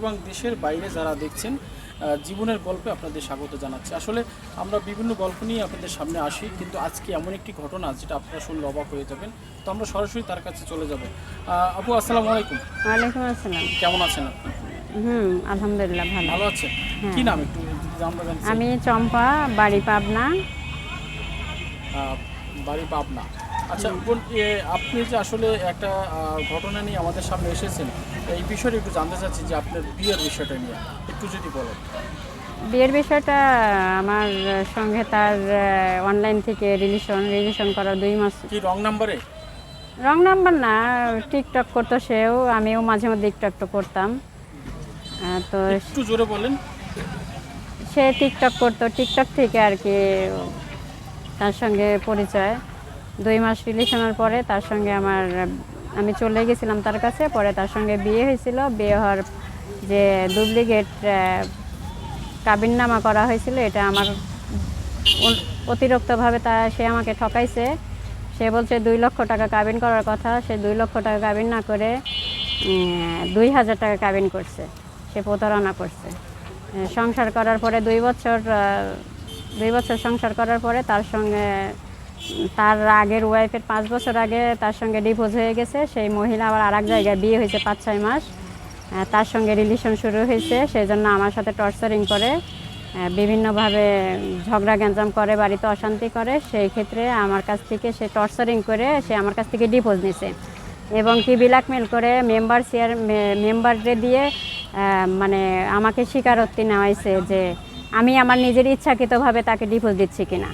এবং দেশের বাইরে যারা দেখছেন জীবনের গল্পে আপনাদের স্বাগত জানাচ্ছি। আসলে আমরা বিভিন্ন গল্প নিয়ে আপনাদের সামনে আসি কিন্তু আজকে এমন একটি ঘটনা যেটা আপনারা শুনলে অবাক হয়ে যাবেন। তো আমরা সরাসরি তার কাছে চলে যাব। আপু আসসালামু আলাইকুম। ওয়ালাইকুম আসসালাম। কেমন আছেন আপনি? হুম আলহামদুলিল্লাহ ভালো। ভালো আছেন? কি নাম একটু আমরা জানতে আমি চম্পা বাড়ি পাবনা। বাড়ি পাবনা। আচ্ছা আপনি যে আসলে একটা ঘটনা নিয়ে আমাদের সামনে এসেছেন এই বিষয়টা একটু জানতে চাচ্ছি যে আপনার বিয়ের বিষয়টা নিয়ে একটু যদি বলেন। বিয়ের বিষয়টা আমার সঙ্গে তার অনলাইন থেকে রিলেশন রিলেশন করার দুই মাস কি রং নাম্বারে? রং নাম্বার না টিকটক করতো সেও আমিও মাঝে মধ্যে টিকটক করতাম। তো একটু জোরে বলেন। সে টিকটক করতো টিকটক থেকে আর কি তার সঙ্গে পরিচয়। দুই মাস রিলেশনের পরে তার সঙ্গে আমার, আমি চলে গেছিলাম তার কাছে, পরে তার সঙ্গে বিয়ে হয়েছিল। বিয়ে হওয়ার যে ডুপ্লিকেট কাবিননামা করা হয়েছিল, এটা আমার অতিরিক্তভাবে তা সে আমাকে ঠকাইছে। সে বলছে, দুই লক্ষ টাকা কাবিন করার কথা। সে দুই লক্ষ টাকা কাবিন না করে দুই হাজার টাকা কাবিন করছে। সে প্রতারণা করছে। সংসার করার পরে দুই বছর দুই বছর সংসার করার পরে তার সঙ্গে তার আগের ওয়াইফের পাঁচ বছর আগে তার সঙ্গে ডিভোর্স হয়ে গেছে। সেই মহিলা আবার আর এক জায়গায় বিয়ে হয়েছে পাঁচ, ছয় মাস। তার সঙ্গে রিলেশন শুরু হয়েছে। সেই জন্য আমার সাথে টর্চারিং করে। বিভিন্নভাবে ঝগড়া, গ্যাঞ্জাম করে, বাড়িতে অশান্তি করে। সেই ক্ষেত্রে আমার কাছ থেকে সে টর্চারিং করে সে আমার কাছ থেকে ডিভোর্স নিছে। এবং কি ব্ল্যাকমেল করে মেম্বার শেয়ার মেম্বাররে দিয়ে মানে আমাকে স্বীকারোক্তি নেওয়াইছে যে আমি আমার নিজের ইচ্ছাকৃতভাবে তাকে ডিভোর্স দিচ্ছি কিনা।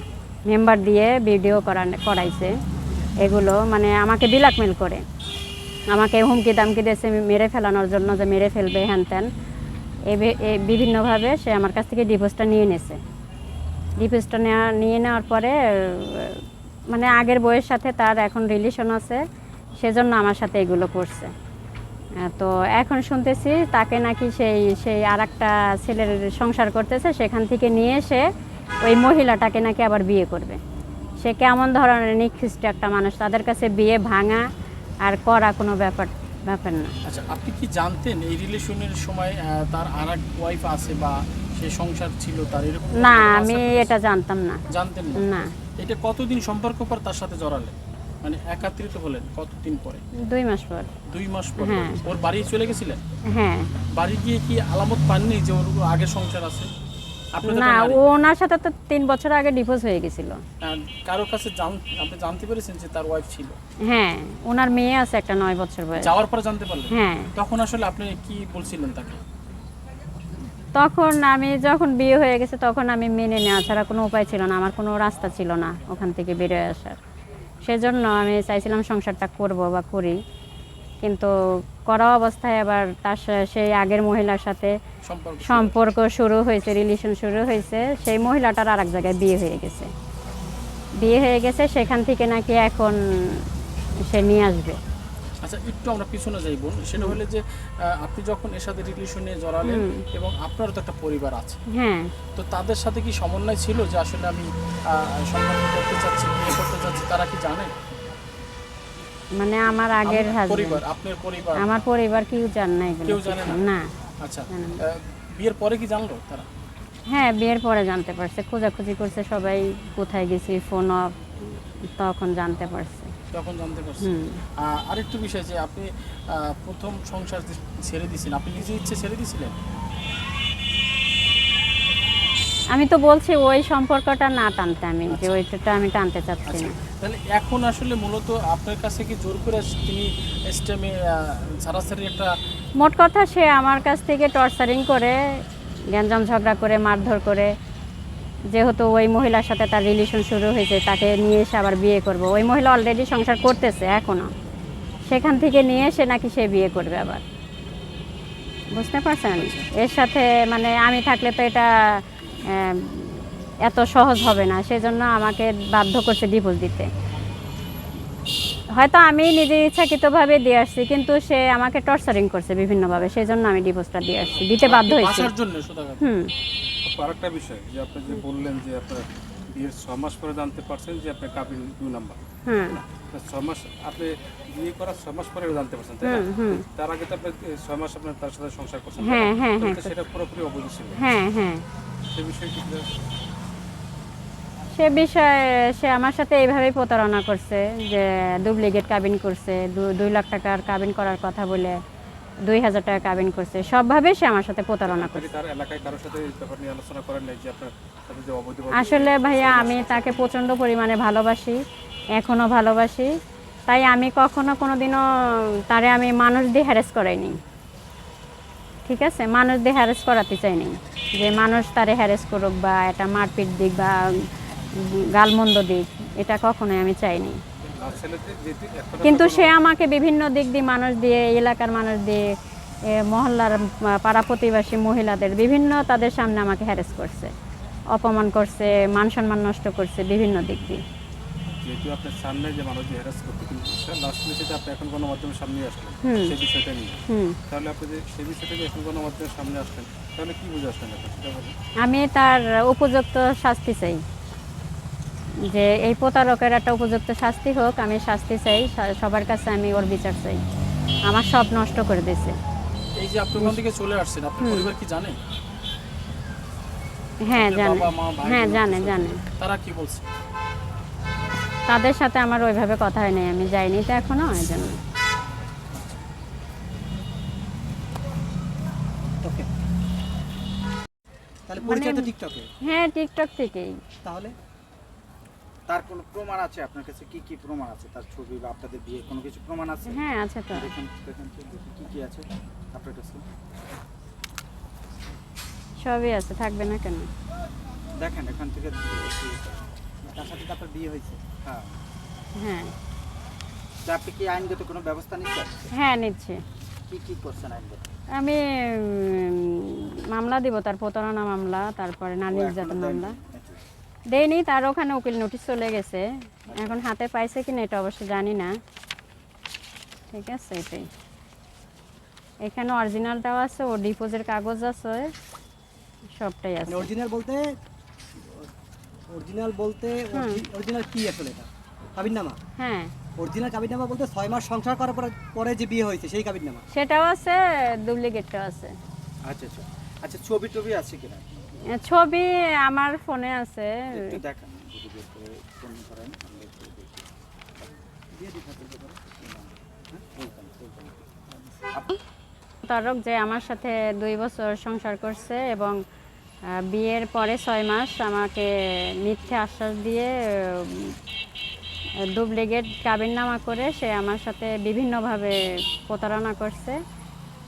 মেম্বার দিয়ে ভিডিও করা করাইছে। এগুলো মানে আমাকে ব্ল্যাকমেল করে। আমাকে হুমকি দামকি দিয়েছে মেরে ফেলানোর জন্য যে মেরে ফেলবে হ্যান ত্যান। বিভিন্নভাবে সে আমার কাছ থেকে ডিভোর্সটা নিয়ে নিয়েছে। ডিভোর্সটা নেওয়া নিয়ে নেওয়ার পরে মানে আগের বইয়ের সাথে তার এখন রিলেশন আছে। সেজন্য আমার সাথে এগুলো করছে। তো এখন শুনতেছি তাকে নাকি সেই সেই আর ছেলের সংসার করতেছে। সেখান থেকে নিয়ে এসে ওই মহিলাটাকে নাকি আবার বিয়ে করবে। সে কেমন ধরনের নিকৃষ্ট একটা মানুষ তাদের কাছে বিয়ে ভাঙা আর করা কোনো ব্যাপার ব্যাপার না। আচ্ছা আপনি কি জানতেন এই রিলেশনের সময় তার আর এক ওয়াইফ আছে বা সে সংসার ছিল তার এরকম না আমি এটা জানতাম না। জানতেন না। এটা কতদিন সম্পর্ক পর তার সাথে জড়ালেন? মানে একাত্রিত হলেন কতদিন পরে? দুই মাস পর। দুই মাস পরে? হ্যাঁ। ওর বাড়ি চলে গেছিলেন? হ্যাঁ। বাড়ি গিয়ে কি আলামত পাননি যে ওর আগে সংসার আছে? না। ওনার সাথে তো তিন বছর আগে ডিভোর্স হয়ে গেছিল। কারোর কাছে আপনি জানতে পেরেছেন যে তার ওয়াইফ ছিল? হ্যাঁ ওনার মেয়ে আছে একটা নয় বছর বয়স। যাওয়ার পরে জানতে পারলেন? হ্যাঁ। তখন আসলে আপনি কি বলছিলেন তাকে? তখন আমি যখন বিয়ে হয়ে গেছে তখন আমি মেনে নেওয়া ছাড়া কোনো উপায় ছিল না আমার কোনো রাস্তা ছিল না ওখান থেকে বেরোয় আসার। সেজন্য আমি চাইছিলাম সংসারটা করব বা করি। কিন্তু করা অবস্থায় আবার তার সেই আগের মহিলার সাথে সম্পর্ক সম্পর্ক শুরু হয়েছে রিলেশন শুরু হয়েছে সেই মহিলাটার আর এক জায়গায় বিয়ে হয়ে গেছে। বিয়ে হয়ে গেছে সেখান থেকে নাকি এখন সে নিয়ে আসবে। আচ্ছা একটু আমরা পিছনে যাই বোন। সেটা হলে যে আপনি যখন এর সাথে রিলেশনে জড়ালেন এবং আপনারও তো একটা পরিবার আছে। হ্যাঁ। তো তাদের সাথে কি সমন্বয় ছিল যে আসলে আমি সম্পর্ক করতে চাচ্ছি বিয়ে করতে চাচ্ছি তারা কি জানে? মানে আমার আগের হাজবেন্ড পরিবার আপনার পরিবার। আমার পরিবার কেউ জান না কেউ জানে না? আচ্ছা। বিয়ের পরে কি জানলো তারা? হ্যাঁ বিয়ের পরে জানতে পারছে। খোঁজাখুঁজি করছে সবাই কোথায় গেছি ফোন অফ তখন জানতে পারছে। তখন জানতে পারছি। আরেকটু বিষয় যে আপনি প্রথম সংসার ছেড়ে দিয়েছেন। আপনি নিজে ইচ্ছে ছেড়ে দিয়েছিলেন? আমি তো বলছি ওই সম্পর্কটা না টানতে আমি যে আচ্ছা। ওইটা আমি টানতে চাচ্ছি আচ্ছা। না। তাহলে এখন আসলে মূলত আপনার কাছে কি জোর করে তিনি স্টেমে সারাসারি একটা মোট কথা সে আমার কাছ থেকে টর্চারিং করে, গ্যাঞ্জাম ঝগড়া করে, মারধর করে। যেহেতু ওই মহিলার সাথে তার রিলেশন শুরু হয়েছে, তাকে নিয়ে এসে আবার বিয়ে করব। ওই মহিলা অলরেডি সংসার করতেছে এখনও সেখান থেকে নিয়ে এসে নাকি সে বিয়ে করবে আবার। বুঝতে পারছেন? এর সাথে মানে আমি থাকলে তো এটা এত সহজ হবে না সেজন্য আমাকে বাধ্য করছে ডিভোর্স দিতে। হয়তো আমি নিজে ইচ্ছাকৃতভাবে দিয়ে আসছি কিন্তু সে আমাকে টর্চারিং করছে বিভিন্নভাবে সেই জন্য আমি ডিভোর্সটা দিয়ে আসছি দিতে বাধ্য হয়েছি। হুম। আরেকটা বিষয় যে আপনি যে বললেন যে আপনার বিয়ের ছ মাস পরে জানতে পারছেন যে আপনার কাবিল দুই নাম্বার হ্যাঁ ছয় মাস আপনি বিয়ে করার ছয় মাস পরে জানতে পারছেন তাই না? তার আগে তো আপনি ছয় মাস আপনার তার সাথে সংসার করছেন হ্যাঁ হ্যাঁ হ্যাঁ সেটা পুরোপুরি অবৈধ ছিল। হ্যাঁ হ্যাঁ। সে বিষয়ে কি সে বিষয়ে সে আমার সাথে এইভাবেই প্রতারণা করছে যে ডুপ্লিকেট কাবিন করছে দুই লাখ টাকার কাবিন করার কথা বলে দুই হাজার টাকা কাবিন করছে। সবভাবে সে আমার সাথে প্রতারণা করছে। আসলে ভাইয়া আমি তাকে প্রচণ্ড পরিমাণে ভালোবাসি এখনও ভালোবাসি। তাই আমি কখনো কোনোদিনও তারে আমি মানুষ দিয়ে হ্যারেস করাইনি ঠিক আছে? মানুষ দিয়ে হ্যারেস করাতে চাইনি যে মানুষ তারে হ্যারেস করুক বা এটা মারপিট দিক বা গালমন্দ দিক এটা কখনোই আমি চাইনি। কিন্তু সে আমাকে বিভিন্ন দিক দিয়ে মানুষ দিয়ে এলাকার মানুষ দিয়ে মহল্লার পাড়া প্রতিবেশী মহিলাদের বিভিন্ন তাদের সামনে আমাকে হ্যারেস করছে অপমান করছে মান সম্মান নষ্ট করছে বিভিন্ন দিক দিয়ে। যেহেতু আপনার সামনে যে মানুষ হ্যারাস করতে কিন্তু লাস্ট মেসেজে আপনি এখন গণমাধ্যমের সামনে আসলেন সেই বিষয়টা নিয়ে। তাহলে আপনি যে সেই বিষয়টা নিয়ে এখন গণমাধ্যমের সামনে আসলেন তাহলে কি বুঝে আসলেন এখন? সেটা বলুন। আমি তার উপযুক্ত শাস্তি চাই। যে এই প্রতারকের একটা উপযুক্ত শাস্তি হোক আমি শাস্তি চাই সবার কাছে আমি ওর বিচার চাই। আমার সব নষ্ট করে দিয়েছে। এই যে আপনি থেকে চলে আসছেন? আপনার পরিবার কি জানে? হ্যাঁ জানে। হ্যাঁ জানে জানে। তারা কি বলছে? তাদের সাথে আমার ওইভাবে কথা হয় নাই আমি যাইনি তো এখনও এই জন্য। তাহলে পরিচয় তো টিকটকে? হ্যাঁ টিকটক থেকেই। তাহলে? তার কোনো প্রমাণ আছে আপনার কাছে? কি কি প্রমাণ আছে? তার ছবি বা আপনাদের বিয়ে কোনো কিছু প্রমাণ আছে? হ্যাঁ আছে তো। দেখুন দেখুন কি কি আছে আপনার কাছে? সবই আছে থাকবে না কেন? দেখেন এখান থেকে তার সাথে আপনার বিয়ে হয়েছে। হ্যাঁ। হ্যাঁ। আপনি কি আইনগত কোনো ব্যবস্থা নিচ্ছেন? হ্যাঁ নিচ্ছে। কি কি করছেন আইনগত? আমি মামলা দিব তার প্রতারণা মামলা তারপরে নারী নির্যাতন মামলা? দেয়নি তার ওখানে উকিল নোটিশ চলে গেছে। এখন হাতে পাইছে কিনা এটা অবশ্য জানি না। ঠিক আছে এটাই। এখানে অরিজিনালটাও আছে ও ডিপোজের কাগজ আছে সবটাই আছে। অরিজিনাল বলতে অরিজিনাল বলতে। অরিজিনাল কি আসলে এটা? কাবিননামা? হ্যাঁ। অরিজিনাল কাবিননামা বলতে ছয় মাস সংসার করার পরে পরে যে বিয়ে হয়েছে সেই কাবিননামা? সেটাও আছে ডুপ্লিকেটটাও আছে। আচ্ছা আচ্ছা। আচ্ছা ছবি টবি আছে কিনা? ছবি আমার ফোনে আছে। একটু দেখান ফোন করেন তারক যে আমার সাথে দুই বছর সংসার করছে এবং বিয়ের পরে ছয় মাস আমাকে মিথ্যে আশ্বাস দিয়ে ডুপ্লিকেট কাবিননামা করে সে আমার সাথে বিভিন্নভাবে প্রতারণা করছে।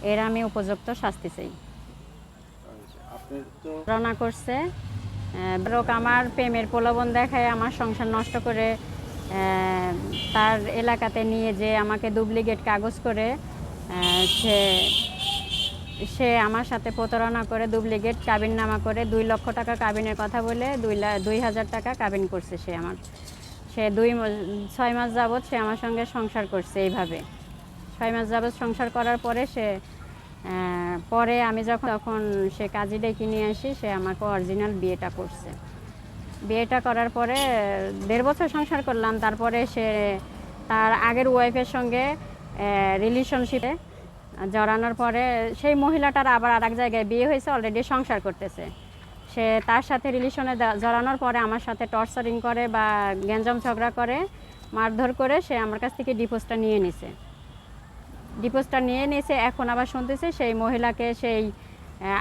এর আমি উপযুক্ত শাস্তি চাই। প্রতারণা করছে। লোক আমার প্রেমের প্রলোভন দেখায়, আমার সংসার নষ্ট করে তার এলাকাতে নিয়ে যে আমাকে ডুপ্লিকেট কাগজ করে সে সে আমার সাথে প্রতারণা করে ডুপ্লিকেট কাবিন নামা করে দুই লক্ষ টাকা কাবিনের কথা বলে দুই দুই হাজার টাকা কাবিন করছে সে আমার। সে দুই ছয় মাস যাবৎ সে আমার সঙ্গে সংসার করছে এইভাবে। ছয় মাস যাবৎ সংসার করার পরে সে পরে আমি যখন, তখন সে কাজী ডেকে নিয়ে আসি, সে আমাকে অরিজিনাল বিয়েটা করছে। বিয়েটা করার পরে দেড় বছর সংসার করলাম, তারপরে সে তার আগের ওয়াইফের সঙ্গে রিলেশনশিপে জড়ানোর পরে সেই মহিলাটার আবার আর এক জায়গায় বিয়ে হয়েছে অলরেডি সংসার করতেছে। সে তার সাথে রিলেশনে জড়ানোর পরে আমার সাথে টর্চারিং করে বা গ্যাঞ্জাম ঝগড়া করে, মারধর করে সে আমার কাছ থেকে ডিপোজটা নিয়ে নিছে। ডিপোজটা নিয়ে নিয়েছে এখন আবার শুনতেছে সেই মহিলাকে সেই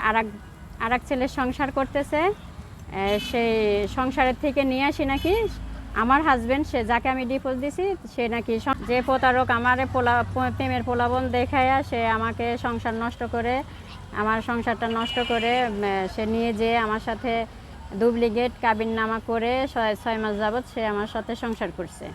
আরাক এক আর এক ছেলের সংসার করতেছে। সেই সংসারের থেকে নিয়ে আসি নাকি, আমার হাজব্যান্ড সে যাকে আমি ডিপোজ দিছি, সে নাকি যে প্রতারক আমার পোলা, প্রেমের পোলাবন দেখায়া সে আমাকে সংসার নষ্ট করে, আমার সংসারটা নষ্ট করে সে নিয়ে যেয়ে আমার সাথে ডুপ্লিকেট কাবিন নামা করে ছয় ছয় মাস যাবৎ সে আমার সাথে সংসার করছে।